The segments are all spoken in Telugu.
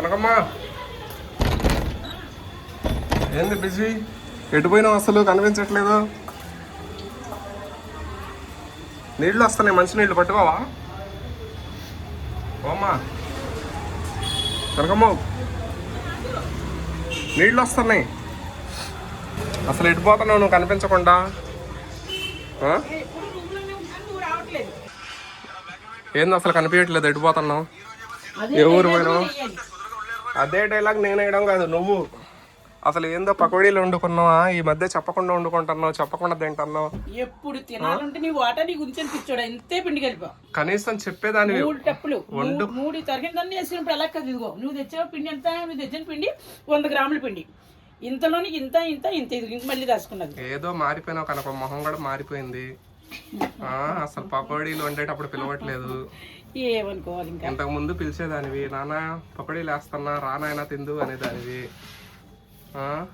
కనకమ్మా ఏంది బిజీ? ఎటు పోయినావు అసలు? కనిపించట్లేదు. నీళ్ళు వస్తున్నాయి. మంచి నీళ్ళు పట్టుకోవా? ఓమ్మా కనకమ్మ నీళ్ళు వస్తున్నాయి. అసలు ఎటు పోతున్నావు? నువ్వు కనిపించకుండా. ఏంది అసలు కనిపించట్లేదు? ఎటు పోతున్నావు? ఏ ఊరు పోయినావు? అదే డైలాగ్ నేను వేయడం కాదు నువ్వు. అసలు ఏందో పకోడీలు వండుకున్నావా? ఈ మధ్య చెప్పకుండా వండుకుంటున్నావు చెప్పకుండా తింటున్నావు. ఎప్పుడు తినాలంటే నీ వాటర్ నీ గురించి పిచ్చోడా? ఇంతే పిండి కలిపా. కనీసం చెప్పేదానివి. మూడు టప్పులు. వండు. మూడు- తరగతి వేసినప్పుడు ఎలా కదా ఇదిగో. నువ్వు తెచ్చిన పిండి ఎంత? నువ్వు తెచ్చిన పిండి వంద గ్రాముల పిండి. ఇంతలోని ఇంత ఇంత ఇంత. ఇది మళ్ళీ దాచుకున్నది. ఏదో మారిపోయినావు కనుక. మొహం కూడా మారిపోయింది. అసలు పకోడీలు వండేటప్పుడు పిలవట్లేదు. ఏమనుకోవాలి ఇంకా? ఇంతకు ముందు పిలిచేదానివి నాన్న పకోడీలు వేస్తున్నా రానాయన తిందు అనేదానివి.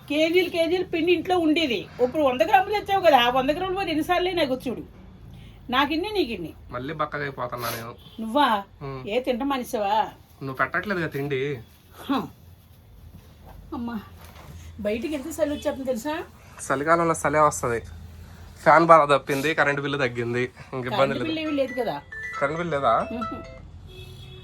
కేజీలు కేజీలు పిండి ఇంట్లో ఉండేది. ఇప్పుడు వంద గ్రాములు తెచ్చావు కదా ఆ వంద గ్రాములు మరి ఎన్నిసార్లు నాకు చూడు. నాకిన్ని నీకిన్ని. మళ్ళీ బక్కగా అయిపోతున్నా నేను. నువ్వా. ఏ తింట మనిషివా నువ్వు పెట్టట్లేదుగా తిండి. హం. అమ్మా బయటికి ఎంత చలి వచ్చేస్తుంది తెలుసా? చలికాలంలో చలే వస్తుంది. ఫ్యాన్ బాగా తప్పింది కరెంట్ బిల్లు తగ్గింది. ఇంక ఇబ్బంది లేదు. లేదు కదా? కరెంట్ బిల్ లేదా.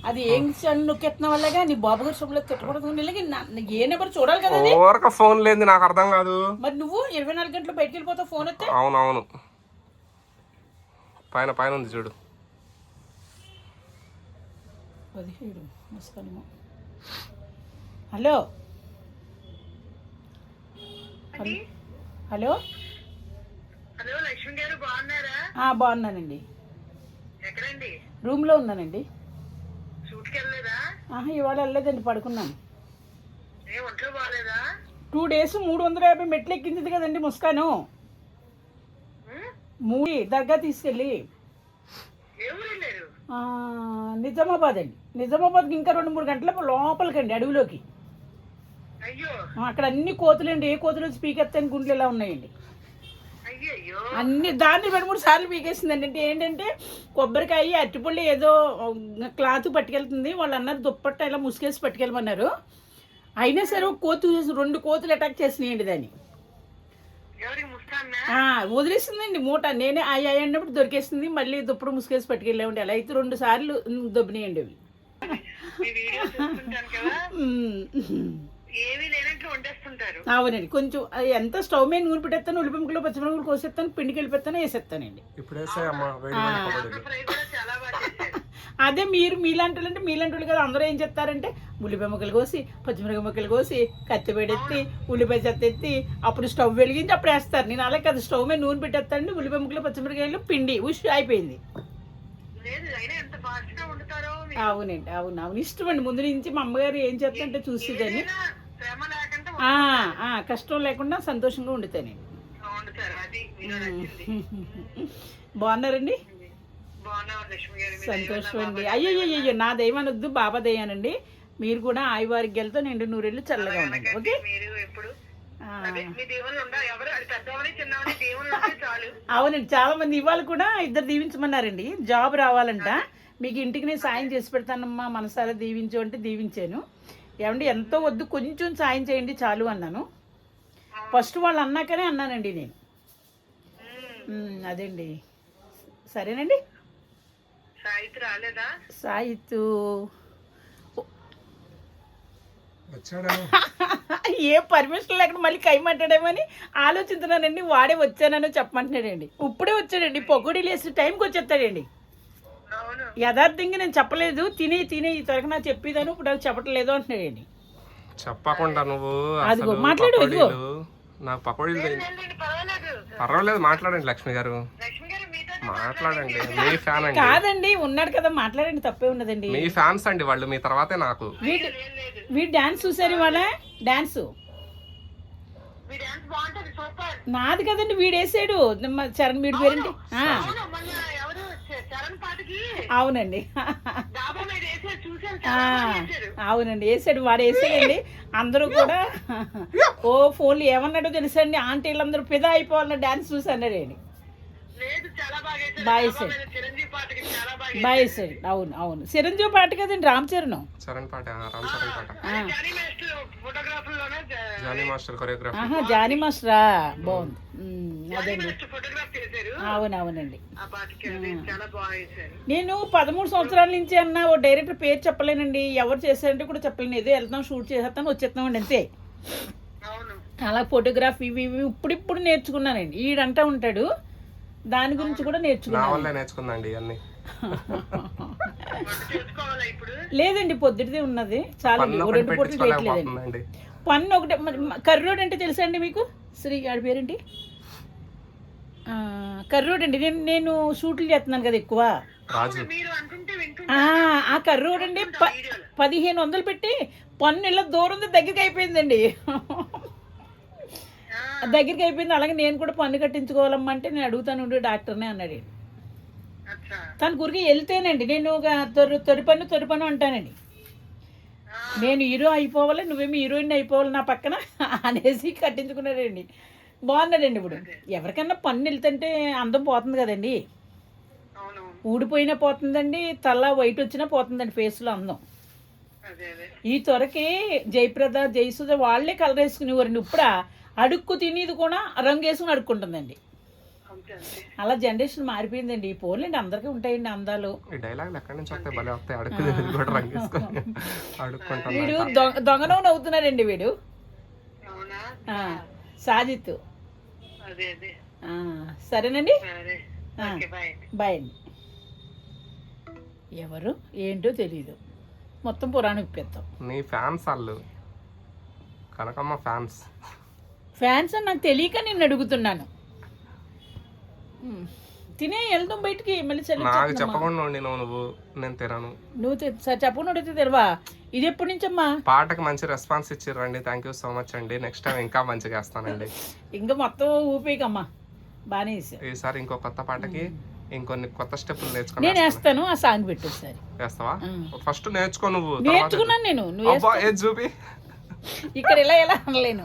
అది ఏం చని నొక్కెత్తున్న వల్లగా నీ బాబు గారి షోలో తిట్టకూడదు ఇలాగే నా- నీకు ఏ నెంబర్ చూడాలి కదా? ఓరక ఫోన్ లేని నాకు అర్థం కాదు. మరి నువ్వు ఇరవై నాలుగు గంటలు బయటికి వెళ్ళిపోతావు ఫోన్ వస్తే? అవునవును. పైన పైన ఉంది చూడు. పదిహేడు హలో? హలో? లక్ష్మి గారు బాగున్నారా? ఆ, బాగున్నానండి. ఎక్కడండి? రూమ్లో ఉన్నానండి. షూట్కి వెళ్ళలేదా ఆహా ఇవాళ వెళ్ళలేదండి పడుకున్నాను. ఏ ఒంట్లో బాగాలేదా టూ డేస్ మూడు వందల యాభై మెట్లు ఎక్కింది కదండి ముస్కాను? మూడి దగ్గర తీసుకెళ్ళి. నిజామాబాద్ అండి. నిజామాబాద్కి ఇంకా రెండు మూడు గంటల లోపలికండి అడవిలోకి. అక్కడ అన్ని కోతులండి. ఏ కోతులు స్పీకర్ గుండెలు ఇలా ఉన్నాయండి. అన్ని దాన్ని రెండు మూడు సార్లు పీకేసిందండి. అంటే ఏంటంటే కొబ్బరికాయ అరటిపళ్ళు ఏదో క్లాత్ పట్టుకెళ్తుంది. వాళ్ళు అన్నారు దుప్పట్ట ఇలా ముసుగేసి పట్టుకెళ్ళమన్నారు. అయినా సరే ఒక కోతు రెండు కోతులు అటాక్ చేసినాయండి దాన్ని. వదిలేసిందండి మూట. నేనే ఆ అన్నప్పుడు దొరికేసింది. మళ్ళీ దుప్పుడు ముసుగేసి పట్టుకెళ్ళామండి. అలా అయితే రెండు సార్లు దొబ్బినాయండి అవి. అవునండి కొంచెం అది ఎంత స్టవ్ మీద నూనె పెట్టేస్తాను ఉల్లిపంకులో పచ్చిమిరపకాయలు కోసేస్తాను పిండికి వెళ్ళిపోతాను వేసేస్తానండి. అదే మీరు మీలాంటి వాళ్ళు అంటే మీలాంటి వాళ్ళు కదా అందరూ ఏం చెప్తారంటే ఉల్లిపాయ ముక్కలు కోసి పచ్చిమిరపకాయ ముక్కలు కోసి కత్తి ఎత్తి ఉల్లిపాయ చెత్త ఎత్తి అప్పుడు స్టవ్ వెలిగించి అప్పుడు వేస్తారు. నేను అలా కదా స్టవ్ మీద నూనె పెట్టేస్తానండి ఉల్లిపాయ ముక్కలు పచ్చిమిరపకాయలు పిండి ఉష్ అయిపోయింది. అవునండి అవును అవును. ఇష్టం అండి. ముందు నుంచి మా అమ్మగారు ఏం చేస్తుంటే చూసేదాన్ని కష్టం లేకుండా సంతోషంగా నచ్చింది. బాగున్నారండి? సంతోషం అండి. అయ్యో అయ్యో నా దయమనొద్దు బాబా దయ్యానండి మీరు కూడా ఆయువారిగ్యాలతో నిండు నూరేళ్ళు చల్లగా ఉండండి. ఓకే? అవునండి చాలా మంది ఇవాళ కూడా ఇద్దరు దీవించమన్నారండి. జాబ్ రావాలంట. మీకు ఇంటికి నేను సాయం చేసి పెడతానమ్మా మనసారా దీవించు అంటే దీవించాను. ఏమండి ఎంతో వద్దు కొంచెం సాయం చేయండి చాలు అన్నాను. ఫస్ట్ వాళ్ళు అన్నాకనే అన్నానండి నేను. అదేండి. సరేనండి? సాయిత్ రాలేదా? సాయితు. ఏ పర్మిషన్ లేకుండా మళ్ళీ కై మాట్లాడేమని ఆలోచిస్తున్నానండి వాడే వచ్చానని చెప్పమంటున్నాడండి. ఇప్పుడే వచ్చాడండి పొగడీలు వేసి టైంకి వచ్చేస్తాడండి. యథార్థంగా నేను చెప్పలేదు తినే తినే ఈ తరగతి నాకు చెప్పేదాను ఇప్పుడు నాకు చెప్పట్లేదు అంటున్నాడండి చెప్పకుండా నువ్వు అదిగో, మాట్లాడు, ఇదిగో. నాకు పకోడీలు పర్వాలేదు. పర్వాలేదు మాట్లాడండి లక్ష్మి గారు. లక్ష్మి గారు మీతో మాట్లాడండి. మీ ఫ్యాన్ అండి. కాదండి ఉన్నాడు కదా మాట్లాడండి తప్పే ఉన్నదండి. మీ ఫ్యాన్స్ అండి వాళ్ళు మీ తర్వాతే నాకు. వీడు వీడు డాన్స్ చూసారు ఇవాళ? డాన్స్. నాది కదండి వీడు వేసాడు మా చరణ్ వీడి పేరేంటి ఆ, అవును మొన్న ఎవరు చ- చరణ్ పాటకి అవునండి. అవునండి. వేసాడు వాడు వేసాడండి అందరూ కూడా ఓ ఫోన్లు ఏమన్నాడో తెలుసండి. ఆంటీలందరూ పిదా అయిపోవాలన్న డాన్స్ చూసి అన్నాడండి లేదు చాలా బాగా వేశారు. బాగా వేసాడు చిరంజీవి పాటకి చాలా బాగా బాగా వేసాడు అవును అవును. చిరంజీవి పాట కదండి రామ్ చరణ్. చరణ్ పాట రామ్ చరణ్ పాట. జానీ మాస్టర్ ఫోటోగ్రాఫర్లోనే జానీ మాస్టర్ కొరియోగ్రాఫర్. ఆహా జానీ మాస్టరా? బాగుంది. ఉమ్, అదండి. మాస్టర్ ఫోటోగ్రాఫ్ చేశారు. అవును అవునండి. ఆ పాటకి అది చాలా బాగా వేశారు నేను పదమూడు సంవత్సరాల నుంచి అన్న ఓ డైరెక్టర్ పేరు చెప్పలేనండి. ఎవరు చేశారంటే కూడా చెప్పలేను. ఏదో వెళ్తాం షూట్ చేసేస్తాం వచ్చేస్తామండి అంతే. అవును. అలా ఫోటోగ్రఫీ ఇవి ఇవి ఇప్పుడిప్పుడు నేర్చుకున్నానండి. ఈడంటా ఉంటాడు. దాని గురించి కూడా నేర్చుకున్నాను. నేర్చుకుందండి ఇప్పుడు లేదండి పొద్దుటిదే ఉన్నది. చాలా పన్ను ఓ ఒకటి రెండు పూటలు చేయట్లేదండి పన్ను ఒకటే మరి మ- కర్రీ రోడ్ అంటే తెలుసా అండి మీకు? శ్రీ ఆడి పేరేంటి? ఆ, కర్రీ రోడ్ అండి. నేను నేను షూట్లు చేస్తున్నాను కదా ఎక్కువ. రాజు. మీరు అంటుంటే వింటుంటే ఆ, ఆ కర్రీ రోడ్ అండి ప- పదిహేను వందలు పెట్టి పన్ను ఇలా దూరం ఉంది, దగ్గరికి అయిపోయిందండి. దగ్గరికి అయిపోయింది. అలాగే నేను కూడా పన్ను కట్టించుకోవాలమ్మా అంటే నేను అడుగుతాను ఉండు డాక్టర్నే అన్నాడు తన గురికి వెళ్తేనండి. నేను తొరి తొరి పన్ను తొరి పన్ను అంటానండి. నేను హీరో అయిపోవాలి నువ్వేమి హీరోయిన్ అయిపోవాలి నా పక్కన అనేసి కట్టించుకున్నాడండి. బాగున్నాడండి ఇప్పుడు. ఎవరికన్నా పన్ను వెళ్తుంటే అందం పోతుంది కదండి. ఊడిపోయినా పోతుందండి తల వైట్ వచ్చినా పోతుందండి ఫేస్లో అందం. ఈ త్వరకి జయప్రద జయసుధ వాళ్ళే కలర్ వేసుకునేవారండి ఇప్పుడు అడుక్కు తినేది కూడా రంగు వేసుకుని అడుక్కుంటుందండి. అలా జనరేషన్ మారిపోయిందండి. ఈ పోలేండి అందరికీ ఉంటాయండి అందాలు. ఈ డైలాగ్ ఎక్కడి నుంచి వస్తాయి? భలే వస్తాయి. వీడు దొంగ దొంగనం నవ్వుతున్నాడండి వీడు. సాజిత్. అదే అదే. ఆ, సరేనండి? సరే. ఆ. ఓకే బాయ్ అండి. ఎవరు? ఏంటో తెలీదు. మొత్తం పురాణం ఇప్పేస్తాం నీ ఫ్యాన్స్ వాళ్ళు కనకమ్మ ఫ్యాన్స్. ఫ్యాన్స్ అని నాకు తెలియక నేను అడుగుతున్నాను. తినే వెళ్దాం బయటికి మళ్ళీ చలి నాకు చెప్పకుండా ఉండినావు నువ్వు నేను తినను. నువ్వు చెప్పకుండా అడిగితే తెలవా ఇది ఎప్పటి నుంచమ్మా? పాటకి మంచి రెస్పాన్స్ ఇచ్చిర్రండి. థ్యాంక్ యూ సో మచ్ అండి. నెక్స్ట్ టైం ఇంకా మంచిగా వేస్తానండి ఇంకా మొత్తం ఊపేయకమ్మా. బాగానే వేసావు ఈసారి ఇంకో కొత్త పాటకి ఇంకొన్ని కొత్త స్టెప్పులు నేర్చుకొని నేను వేస్తాను ఆ సాంగ్ పెట్టు వేస్తావా. ఫస్ట్ నేర్చుకో నువ్వు నేర్చుకున్నాను నేను. నువ్వు చూపి? ఇక్కడ ఇలా ఎలా అనలేను.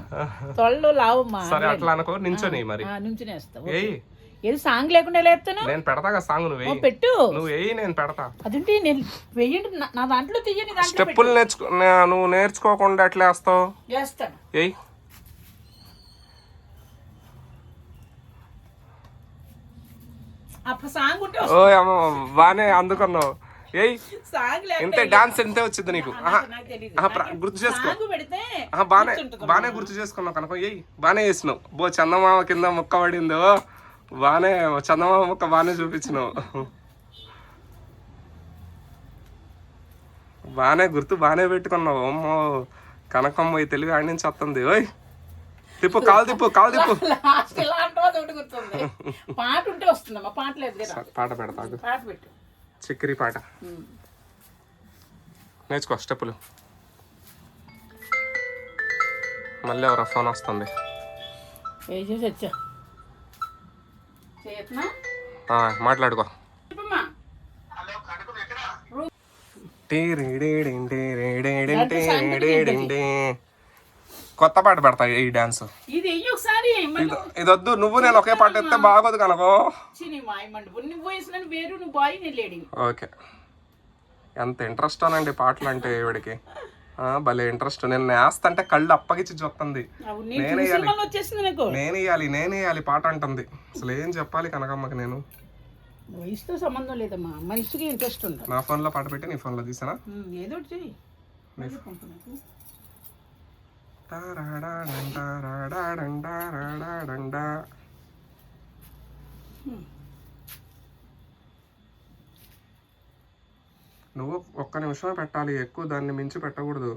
తొళ్ళు లావమ్మా సరే అట్లా అనుకో నించొని మరి. నుంచుని వేస్తావు ఏయ్. ఏది సాంగ్ లేకుండా ఎలా వేస్తాను నేను పెడతాగా సాంగ్ నువ్వు వేయి పెట్టు. నువ్వు వేయి నేను పెడతా. అదేంటి నేను వెయ్యండి నా- దాంట్లో పెట్టు. స్టెప్పులు నేర్చుకో నువ్వు నేర్చుకోకుండా ఎట్లా వేస్తావు? చేస్తాను ఏయ్. అప్పుడు సాంగ్ ఉంటే ఓ బానే అందుకున్నావు. ఏయ్ ఇంతే డాన్స్ ఇంతే వచ్చింది నీకు? గుర్తు చేసుకో. పెడితే బానే బానే గుర్తు చేసుకున్నావు కనుక. ఏయ్ బానే చేసినావు. బో చందమామ కింద ముక్క పడిందో? బానే చందమామ ముక్క బానే చూపించినావు. బానే గుర్తు బానే పెట్టుకున్నావు. అమ్మో కనకమ్మ ఈ తెలివి ఆడి నుంచి వస్తుంది. ఓయ్ తిప్పు కాలు తిప్పు కాలు తిప్పు. పాట ఉంటే వస్తుందమ్మా. పాట లేదు కదా. పాట పెడతాగు పాట పెట్టు. చిక్కిరి పాట. నేర్చుకో స్టెప్పులు. మళ్ళీ ఎవరో ఫోన్ వస్తుంది. ఏ చేసి వచ్చా. చేతున్నా ఆ, మాట్లాడుకో. చెప్పమ్మా. కొత్త పాట పెడతా ఈ డాన్స్. ఇది ఒకసారి ఇది వద్దు నువ్వు నేను ఒకే పాట ఎత్తే బాగోదు కనుకో ఓకే. ఎంత ఇంట్రెస్ట్ అనండి పాటలు అంటే ఈవిడికి. ఆ, భలే ఇంట్రెస్ట్ నేను నేస్తంటే కళ్ళు అప్పగిచ్చి చూస్తుంది అవును నేను చూసిన వల్ల వచ్చేసింది నాకు. నేను ఇయ్యాలి నేను ఇయ్యాలి పాట అంటుంది. అసలు ఏం చెప్పాలి కనకమ్మకి నేను? వయసుతో సంబంధం లేదమ్మా. మనిషికి ఇంట్రెస్ట్ నా ఫోన్లో పాట పెట్టి నీ ఫోన్లో తీసానా? ఏదో చెయ్యి. నువ్వు ఒక్క నిమిషమే పెట్టాలి ఎక్కువ దాన్ని మించి పెట్టకూడదు.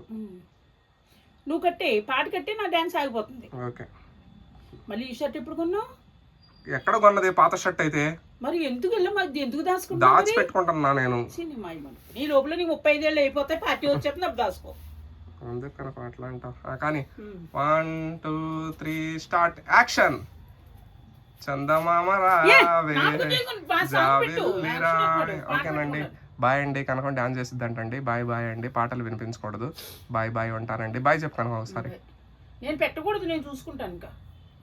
నువ్వు కట్టే పాట కట్టి నా డ్యాన్స్ ఆగిపోతుంది. ఓకే. మళ్ళీ ఈ షర్ట్ ఎప్పుడు కొన్నావు? ఎక్కడ కొన్నది పాత షర్ట్ అయితే? మరి ఎందుకు వెళ్ళా మరి ఎందుకు దాచుకున్నావు దాచి పెట్టుకుంటున్నా నేను. నీ లోపల నీ ముప్పై ఐదేళ్ళు అయిపోతాయి పార్టీ వచ్చేస్తుంది అప్పుడు దాచుకో. అందుకు కనుక అట్లా అంటావు కానీ. One two three start. Action! చందమామ రావే. జాబిల్లి రావే. ఓకేనండి. బాయ్ అండి కనుక డాన్స్ చేసిద్ది అంటండి బాయ్ బాయ్ అండి. పాటలు వినిపించకూడదు. బాయ్ బాయ్ ఉంటానండి బాయ్ చెప్పాను ఒకసారి. నేను పెట్టకూడదు నేను చూసుకుంటాను ఇంకా.